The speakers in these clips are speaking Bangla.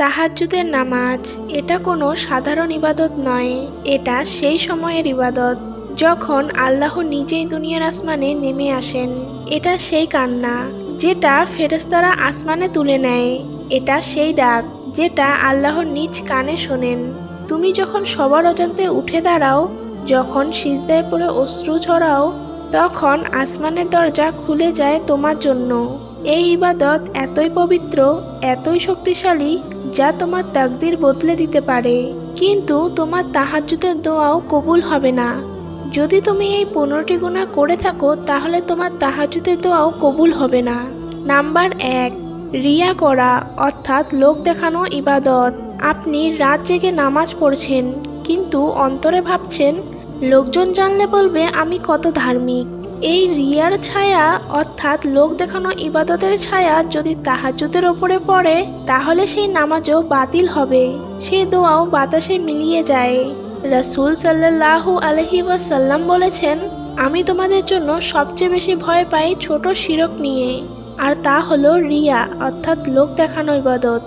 তাহাজ্জুদের নামাজ, এটা কোনো সাধারণ ইবাদত নয়, এটা সেই সময়ের ইবাদত, যখন আল্লাহ নিজেই দুনিয়ার আসমানে নেমে আসেন। এটা সেই কান্না, যেটা ফেরেস্তারা আসমানে তুলে নেয়। এটা সেই ডাক, যেটা আল্লাহর নিজ কানে শোনেন। তুমি যখন সবার অজান্তে উঠে দাঁড়াও, যখন সিজদায় পড়ে অশ্রু ছড়াও তখন আসমানের দরজা খুলে যায় তোমার জন্য। এই ইবাদত এতই পবিত্র, এতই শক্তিশালী যা তোমার তাকদির বদলে দিতে পারে। কিন্তু তোমার তাহাজ্জুদের দোয়াও কবুল হবে না। যদি তুমি এই পনেরোটি গুণা করে থাকো, তাহলে তোমার তাহাজ্জুদের দোয়াও কবুল হবে না। নাম্বার এক, রিয়া করা, অর্থাৎ লোক দেখানো ইবাদত। আপনি রাত জেগে নামাজ পড়ছেন, কিন্তু অন্তরে ভাবছেন, লোকজন জানলে বলবে আমি কত ধার্মিক। এই রিয়ার ছায়া, অর্থাৎ লোক দেখানো ইবাদতের ছায়া, যদি তাহাজ্জুদের ওপরে পড়ে, তাহলে সেই নামাজও বাতিল হবে। সেই দোয়াও বাতাসে মিলিয়ে যায়। রাসূল সাল্লাল্লাহু আলহি ওয়াসাল্লাম বলেছেন, আমি তোমাদের জন্য সবচেয়ে বেশি ভয় পাই ছোট শিরক নিয়ে। আর তা হলো রিয়া, অর্থাৎ লোক দেখানো ইবাদত।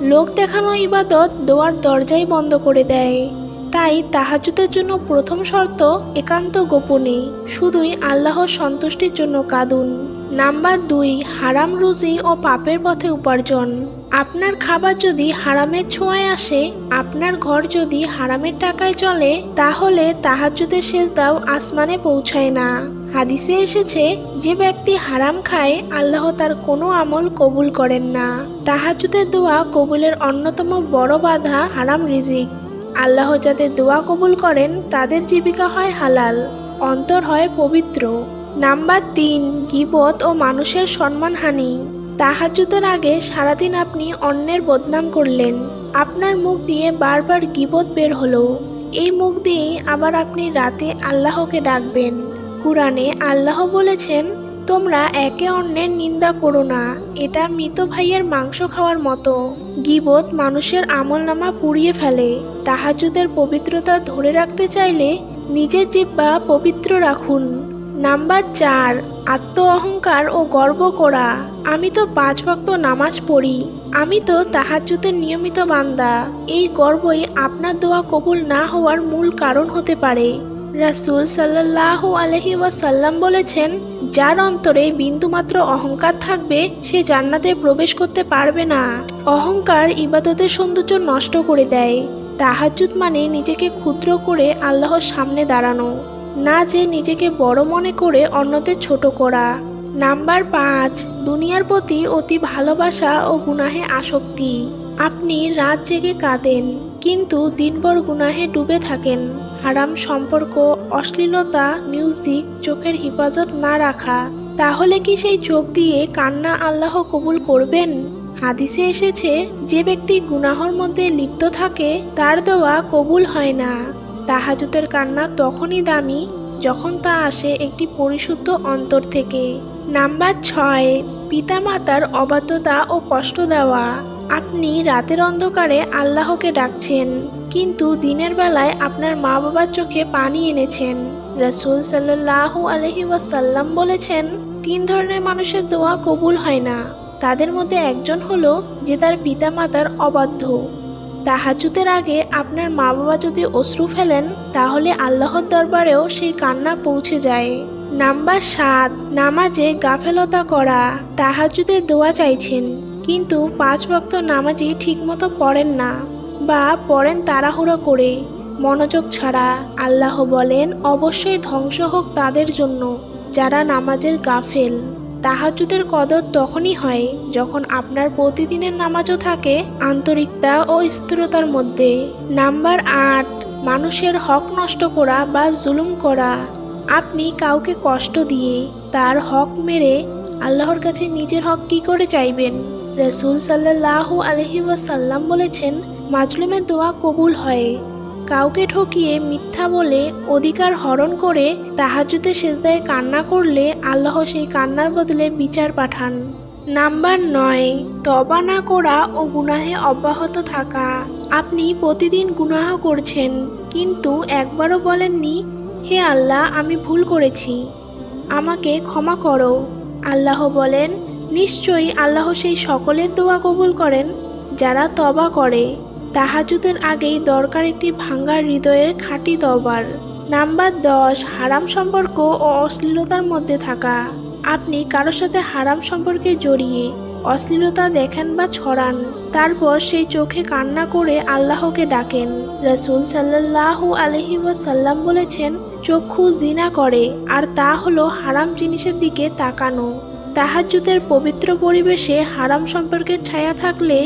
লোক দেখানো ইবাদত দোয়ার দরজাই বন্ধ করে দেয়। তাই তাহাজুদের জন্য প্রথম শর্ত একান্ত গোপনে, শুধুই আল্লাহর সন্তুষ্টির জন্য কাঁদুন। নাম্বার দুই, হারাম রুজি ও পাপের পথে উপার্জন। আপনার খাবার যদি হারামের ছোঁয়ায় আসে, আপনার ঘর যদি হারামের টাকায় চলে, তাহলে তাহাজুদের শেষ দাও আসমানে পৌঁছায় না। হাদিসে এসেছে, যে ব্যক্তি হারাম খায়, আল্লাহ তার কোনো আমল কবুল করেন না। তাহাজুদের দোয়া কবুলের অন্যতম বড় বাধা হারাম রিজিক। আল্লাহ যাদের দোয়া কবুল করেন, তাদের জীবিকা হয় হালাল, অন্তর হয় পবিত্র। নাম্বার তিন, গিবত ও মানুষের সম্মানহানি। তাহাজুতের আগে সারাদিন আপনি অন্যের বদনাম করলেন। আপনার মুখ দিয়ে বারবার গিবত বের হলো। এই মুখ দিয়েই আবার আপনি রাতে আল্লাহকে ডাকবেন। কুরআনে আল্লাহ বলেছেন তোমরা একে অন্যের নিন্দা করো না। এটা মৃত ভাইয়ের মাংস খাওয়ার মতো। গিবত মানুষের আমলনামা পুড়িয়ে ফেলে। তাহাজুদের পবিত্রতা ধরে রাখতে চাইলে নিজের জিব্বা পবিত্র রাখুন। নাম্বার চার, আত্ম অহংকার ও গর্ব করা। আমি তো পাঁচ ভক্ত নামাজ পড়ি। আমি তো তাহাজ্জুদের নিয়মিত বান্দা। এই গর্বই আপনার দোয়া কবুল না হওয়ার মূল কারণ হতে পারে। রাসূল সাল্লাল্লাহু আলহি ওয়াসাল্লাম বলেছেন, যার অন্তরে বিন্দুমাত্র অহংকার থাকবে, সে জান্নাতে প্রবেশ করতে পারবে না। অহংকার ইবাদতের সৌন্দর্য নষ্ট করে দেয়। তাহাজ্জুদ মানে নিজেকে ক্ষুদ্র করে আল্লাহর সামনে দাঁড়ানো, না যে নিজেকে বড় মনে করে অন্যদের ছোট করা। নাম্বার পাঁচ, দুনিয়ার প্রতি অতি ভালোবাসা ও গুনাহে আসক্তি। আপনি রাত জেগে কাঁদেন। কিন্তু দিনভর গুনাহে ডুবে থাকেন। হারাম সম্পর্ক, অশ্লীলতা মিউজিক চোখের হেফাজত না রাখা। তাহলে কি সেই চোখ দিয়ে কান্না আল্লাহ কবুল করবেন? হাদিসে এসেছে, যে ব্যক্তি গুনাহর মধ্যে লিপ্ত থাকে, তার দেওয়া কবুল হয় না। তাহাজুতের কান্না তখনই দামি, যখন তা আসে একটি পরিশুদ্ধ অন্তর থেকে। নাম্বার ছয়, পিতামাতার অবাধ্যতা ও কষ্ট দেওয়া। আপনি রাতের অন্ধকারে আল্লাহকে ডাকছেন, কিন্তু দিনের বেলায় আপনার মা বাবার চোখে পানি এনেছেন। রসুল সাল্লাহ আলহি ওয়াসাল্লাম বলেছেন, তিন ধরনের মানুষের দোয়া কবুল হয় না। তাদের মধ্যে একজন হলো যে তার পিতামাতার অবাধ্য। তাহাজুতের আগে আপনার মা বাবা যদি অশ্রু ফেলেন, তাহলে আল্লাহর দরবারেও সেই কান্না পৌঁছে যায়। নাম্বার সাত, নামাজে গাফেলতা করা। তাহাজুদের দোয়া চাইছেন। কিন্তু পাঁচ ভক্ত নামাজি ঠিকমতো পড়েন না বা পড়েন তাড়াহুড়ো করে। মনোযোগ ছাড়া আল্লাহ বলেন, অবশ্যই ধ্বংস হোক তাদের জন্য। যারা নামাজের গাফেল তাহাজুদের কদর তখনই হয় যখন আপনার প্রতিদিনের নামাজও থাকে আন্তরিকতা ও স্থিরতার মধ্যে। নাম্বার আট, মানুষের হক নষ্ট করা বা জুলুম করা। আপনি কাউকে কষ্ট দিয়ে তার হক মেরে আল্লাহর কাছে নিজের হক কি করে চাইবেন? রসুল সাল্লাহ আলহি ওয়াসাল্লাম বলেছেন, মাজলুমের দোয়া কবুল হয়। কাউকে ঠকিয়ে মিথ্যা বলে অধিকার হরণ করে তাহাজুতে সেজদায় কান্না করলে আল্লাহ সেই কান্নার বদলে বিচার পাঠান। নাম্বার নয় তবা না করা ও গুনাহে অব্যাহত থাকা। আপনি প্রতিদিন গুনাহ করছেন, কিন্তু একবারও বলেননি, হে আল্লাহ, আমি ভুল করেছি। আমাকে ক্ষমা করো। আল্লাহ বলেন নিশ্চয়ই আল্লাহ সেই সকলের দোয়া কবুল করেন, যারা তবা করে। তাহাজুদের আগেই দরকার একটি ভাঙ্গা হৃদয়ের খাঁটি তবার নাম্বার দশ, হারাম সম্পর্ক ও অশ্লীলতার মধ্যে থাকা। আপনি কারোর সাথে হারাম সম্পর্কে জড়িয়ে অশ্লীলতা দেখেন বা ছড়ান, তারপর সেই চোখে কান্না করে আল্লাহকে ডাকেন। রসুল সাল্লাল্লাহু আলহি ওয়াসাল্লাম বলেছেন, চক্ষু জিনা করে, আর তা হলো হারাম জিনিসের দিকে তাকানো। তাহাজ্জুদের পবিত্র পরিবেশে হারাম সম্পর্কের ছায়া থাকলে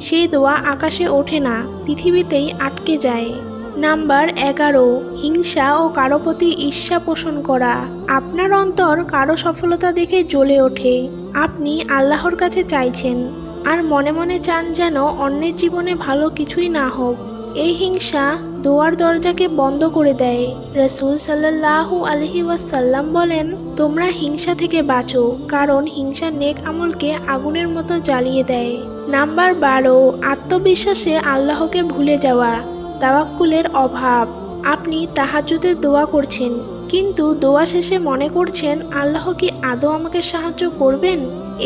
সেই দোয়া আকাশে ওঠে না, পৃথিবীতেই আটকে যায়। নাম্বার এগারো, হিংসা ও কারও প্রতি ঈর্ষা পোষণ করা। আপনার অন্তর কারও সফলতা দেখে জ্বলে ওঠে। আপনি আল্লাহর কাছে চাইছেন, আর মনে মনে চান যেন অন্যের জীবনে ভালো কিছুই না হোক। এই হিংসা দোয়ার দরজাকে বন্ধ করে দেয়। রসুল সাল্লাল্লাহু আলহি ওয়াসাল্লাম বলেন, তোমরা হিংসা থেকে বাঁচো, কারণ হিংসা নেক আমলকে আগুনের মতো জ্বালিয়ে দেয়। নাম্বার বারো, আত্মবিশ্বাসে আল্লাহকে ভুলে যাওয়া, তাওয়াক্কুলের অভাব। আপনি তাহাজ্জুদের দোয়া করছেন, কিন্তু দোয়া শেষে মনে করছেন, আল্লাহ কি আদৌ আমাকে সাহায্য করবেন?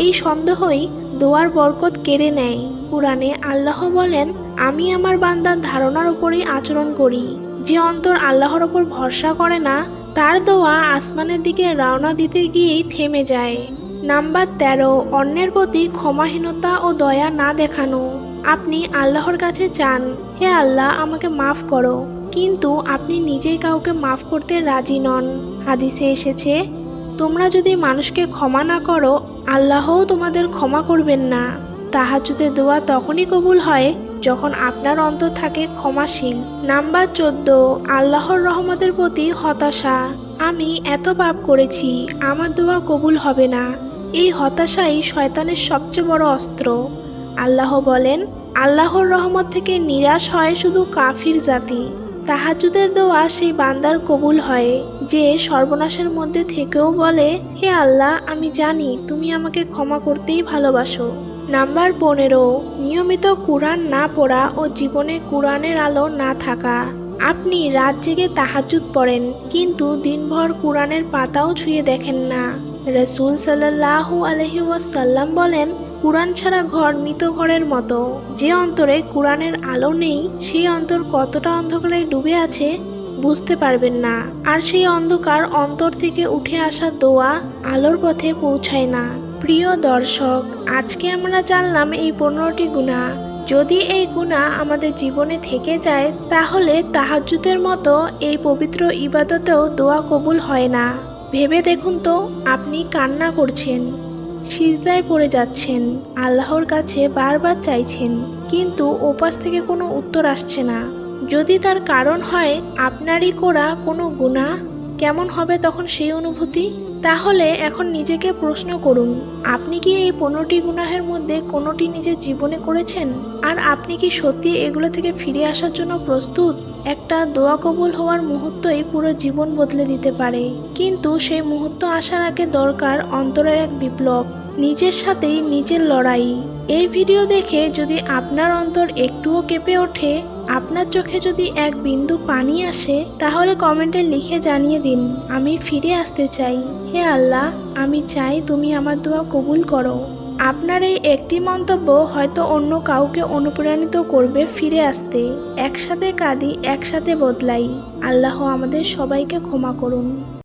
এই সন্দেহই দোয়ার বরকত কেড়ে নেয়। কোরআনে আল্লাহ বলেন আমি আমার বান্দার ধারণার উপরেই আচরণ করি। যে অন্তর আল্লাহর ওপর ভরসা করে না, তার দোয়া আসমানের দিকে রওনা দিতে গিয়েই থেমে যায়। নাম্বার তেরো, অন্যের প্রতি ক্ষমাহীনতা ও দয়া না দেখানো। আপনি আল্লাহর কাছে চান, হে আল্লাহ, আমাকে মাফ করো। কিন্তু আপনি নিজেই কাউকে মাফ করতে রাজি নন। হাদিসে এসেছে, তোমরা যদি মানুষকে ক্ষমা না করো, আল্লাহও তোমাদের ক্ষমা করবেন না। তাহাজুদের দোয়া তখনই কবুল হয় যখন আপনার অন্তর থাকে ক্ষমাশীল। নাম্বার চোদ্দ, আল্লাহর রহমতের প্রতি হতাশা। আমি এত পাপ করেছি, আমার দোয়া কবুল হবে না। এই হতাশাই শয়তানের সবচেয়ে বড় অস্ত্র। আল্লাহ বলেন, আল্লাহর রহমত থেকে নিরাশ হয় শুধু কাফির জাতি। তাহাজুদের দোয়া সেই বান্দার কবুল হয়, যে সর্বনাশের মধ্যে থেকেও বলে, হে আল্লাহ, আমি জানি তুমি আমাকে ক্ষমা করতেই ভালোবাসো। নাম্বার পনেরো, নিয়মিত কোরআন না পড়া ও জীবনে কোরআনের আলো না থাকা। আপনি রাত জেগে তাহাজুদ পড়েন, কিন্তু দিনভর কোরআনের পাতাও ছুঁয়ে দেখেন না। রসুল সাল্লাহু আলহি ওয়াসাল্লাম বলেন, কোরআন ছাড়া ঘর মৃত ঘরের মতো। যে অন্তরে কোরআনের আলো নেই, সেই অন্তর কতটা অন্ধকারে ডুবে আছে বুঝতে পারবেন না। আর সেই অন্ধকার অন্তর থেকে উঠে আসা দোয়া আলোর পথে পৌঁছায় না। প্রিয় দর্শক, আজকে আমরা জানলাম এই পনেরোটি গুণা। যদি এই গুণা আমাদের জীবনে থেকে যায়, তাহলে তাহাজ্জুদের মতো এই পবিত্র ইবাদতেও দোয়া কবুল হয় না। ভেবে দেখুন তো, আপনি কান্না করছেন, সিজদায় পড়ে যাচ্ছেন, আল্লাহর কাছে বারবার চাইছেন, কিন্তু ওপাশ থেকে কোনো উত্তর আসছে না। যদি তার কারণ হয়, আপনারই করা কোনো গুণা, কেমন হবে তখন সেই অনুভূতি? তাহলে এখন নিজেকে প্রশ্ন করুন, আপনি কি এই পনেরোটি গুনাহের মধ্যে কোনোটি নিজের জীবনে করেছেন? আর আপনি কি সত্যি এগুলো থেকে ফিরে আসার জন্য প্রস্তুত? একটা দোয়া কবুল হওয়ার মুহূর্তই পুরো জীবন বদলে দিতে পারে। কিন্তু সেই মুহূর্ত আসার আগে দরকার অন্তরের এক বিপ্লব, নিজের সাথেই নিজের লড়াই। এই ভিডিও দেখে যদি আপনার অন্তর একটুও কেঁপে ওঠে, আপনার চোখে যদি এক বিন্দু পানি আসে, তাহলে কমেন্টে লিখে জানিয়ে দিন, আমি ফিরে আসতে চাই। হে আল্লাহ, আমি চাই তুমি আমার দোয়া কবুল করো। আপনার এই একটি মন্তব্য হয়তো অন্য কাউকে অনুপ্রাণিত করবে ফিরে আসতে। একসাথে কাঁদি, একসাথে বদলাই। আল্লাহ আমাদের সবাইকে ক্ষমা করুন।